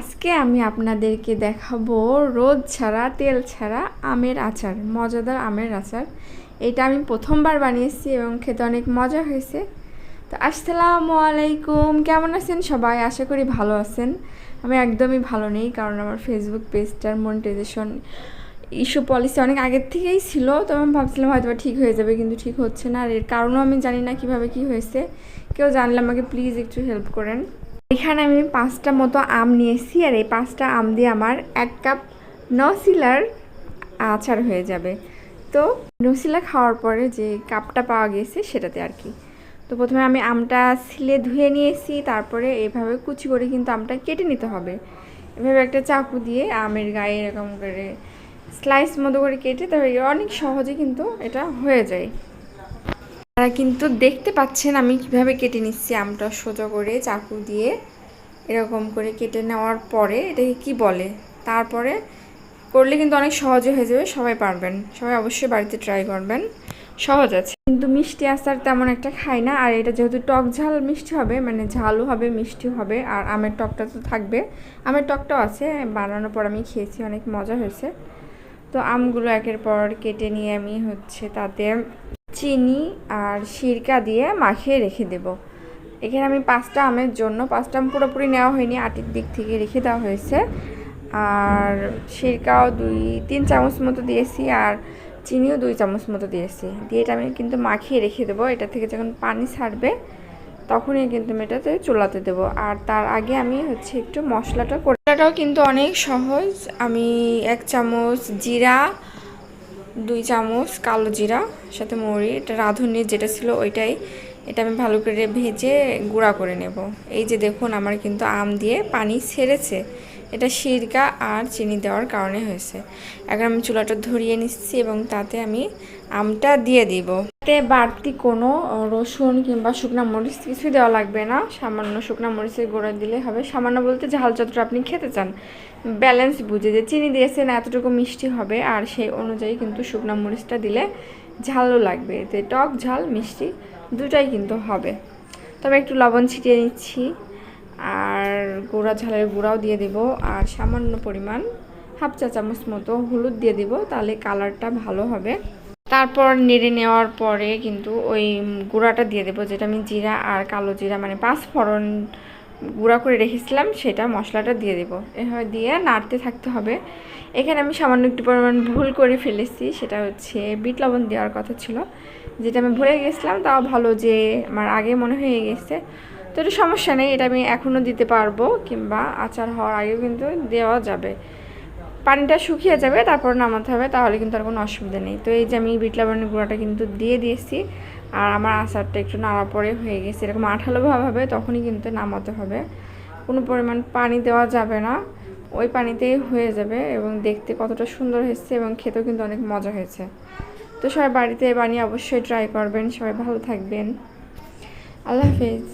আজকে আমি আপনাদেরকে দেখাবো রোদ ছাড়া, তেল ছাড়া আমের আচার, মজাদার আমের আচার। এটা আমি প্রথমবার বানিয়েছি এবং খেতে অনেক মজা হয়েছে। তো আসসালামু আলাইকুম, কেমন আছেন সবাই? আশা করি ভালো আছেন। আমি একদমই ভালো নেই, কারণ আমার ফেসবুক পেজটার মনিটাইজেশন ইস্যু পলিসি অনেক আগের থেকেই ছিল। তো আমি ভাবছিলাম হয়তো ঠিক হয়ে যাবে, কিন্তু ঠিক হচ্ছে না। আর এর কারণও আমি জানি না কীভাবে কি হয়েছে। কেউ জানলে আমাকে প্লিজ একটু হেল্প করেন। এখানে আমি পাঁচটা মতো আম নিয়েছি আর এই পাঁচটা আম দিয়ে আমার এক কাপ নসিলার আচার হয়ে যাবে। তো নসিলা খাওয়ার পরে যে কাপটা পাওয়া গেছে সেটাতে আর কি। তো প্রথমে আমি আমটা ছিলে ধুয়ে নিয়েছি তারপরে এভাবে কুচি করে কিন্তু আমটা কেটে নিতে হবে। এভাবে একটা চাকু দিয়ে আমের গায়ে এরকম করে স্লাইস মতো করে কেটে, তবে অনেক সহজে কিন্তু এটা হয়ে যায়। আপনারা কিন্তু দেখতে পাচ্ছেন আমি কীভাবে কেটে নিচ্ছি আমটা সোজা করে চাকু দিয়ে এরকম করে কেটে নেওয়ার পরে এটাকে কি বলে? তারপরে করলে কিন্তু অনেক সহজে হয়ে যাবে, সবাই পারবেন। সবাই অবশ্যই বাড়িতে ট্রাই করবেন। সহজ আছে। কিন্তু মিষ্টি আচার তেমন একটা খাই না, আর এটা যেহেতু টক ঝাল মিষ্টি হবে মানে ঝালও হবে, মিষ্টি হবে, আর আমের টকটা তো থাকবে। আমের টকটাও আছে, বানানোর পর আমি খেয়েছি, অনেক মজা হয়েছে। তো আমগুলো একের পর কেটে নিয়ে আমি হচ্ছে তাতে চিনি আর সিরকা দিয়ে মাখিয়ে রেখে দেব। এখানে আমি পাঁচটা আমের জন্য, পাঁচটা আম পুরোপুরি নেওয়া হয়নি, আটির দিক থেকে রেখে দেওয়া হয়েছে। আর সিরকাও দুই, তিন চামচ মতো দিয়েছি আর চিনিও দুই চামচ মতো দিয়েছি। দিয়ে এটা আমি কিন্তু মাখিয়ে রেখে দেবো। এটা থেকে যখন পানি ছাড়বে, তখনই কিন্তু আমি এটাতে চুলাতে দেবো। আর তার আগে আমি হচ্ছে একটু মশলাটা মশলাটাও কিন্তু অনেক সহজ। আমি এক চামচ জিরা দুই চামচ কালো জিরা, সাথে মৌরি এটা রাঁধুনির যেটা ছিল ওইটাই। এটা আমি ভালো করে ভেজে গুঁড়া করে নেব। এই যে দেখুন, আমার কিন্তু আম দিয়ে পানি ছেড়েছে। এটা সিরকা আর চিনি দেওয়ার কারণে হয়েছে। এখন আমি চুলাটা ধরিয়ে নিচ্ছি এবং তাতে আমি আমটা দিয়ে দিব। তাতে বাড়তি কোনো রসুন কিংবা শুকনা মরিচ কিছুই দেওয়া লাগবে না। সামান্য শুকনা মরিচের গুঁড়া দিলে হবে। সামান্য বলতে ঝাল যতটা আপনি খেতে চান। ব্যালেন্স বুঝে যে চিনি দিয়েছেন, এতটুকু মিষ্টি হবে আর সেই অনুযায়ী কিন্তু শুকনা মরিচটা দিলে ঝালও লাগবে। তো টক, ঝাল, মিষ্টি দুটাই কিন্তু হবে। তবে একটু লবণ ছিটিয়ে নিচ্ছি। আর গুঁড়া ঝালের গুঁড়াও দিয়ে দেব, আর সামান্য পরিমাণ হাফ চা চামচ মতো হলুদ দিয়ে দিব, তাহলে কালারটা ভালো হবে। তারপর নেড়ে নেওয়ার পরে কিন্তু ওই গুঁড়াটা দিয়ে দেবো, যেটা আমি জিরা আর কালো জিরা মানে পাঁচ ফোড়ন গুঁড়া করে রেখেছিলাম, সেটা মশলাটা দিয়ে দেবো। এভাবে দিয়ে নাড়তে থাকতে হবে। এখানে আমি সামান্য একটু পরিমাণ ভুল করে ফেলেছি, সেটা হচ্ছে বিট লবণ দেওয়ার কথা ছিল, যেটা আমি ভুলে গেছিলাম, তাও ভালো যে আমার আগে মনে হয়ে গেছে। তো এটা সমস্যা নেই, এটা আমি এখনও দিতে পারব, কিংবা আচার হওয়ার আগেও কিন্তু দেওয়া যাবে। পানিটা শুকিয়ে যাবে, তারপর নামাতে হবে, তাহলে কিন্তু আর কোনো অসুবিধা নেই। তো এই যে আমি বিট লবণের গুঁড়াটা কিন্তু দিয়ে দিয়েছি, আর আমার আচারটা একটু নাড়া পরে হয়ে গেছে। এরকম আঠালো ভাব হবে, তখনই কিন্তু নামাতে হবে। কোনো পরিমাণ পানি দেওয়া যাবে না, ওই পানিতেই হয়ে যাবে, এবং দেখতে কতটা সুন্দর হয়েছে, এবং খেতেও কিন্তু অনেক মজা হয়েছে। তো সবাই বাড়িতে বানিয়ে অবশ্যই ট্রাই করবেন, সবাই ভালো থাকবেন। আল্লাহ হাফেজ।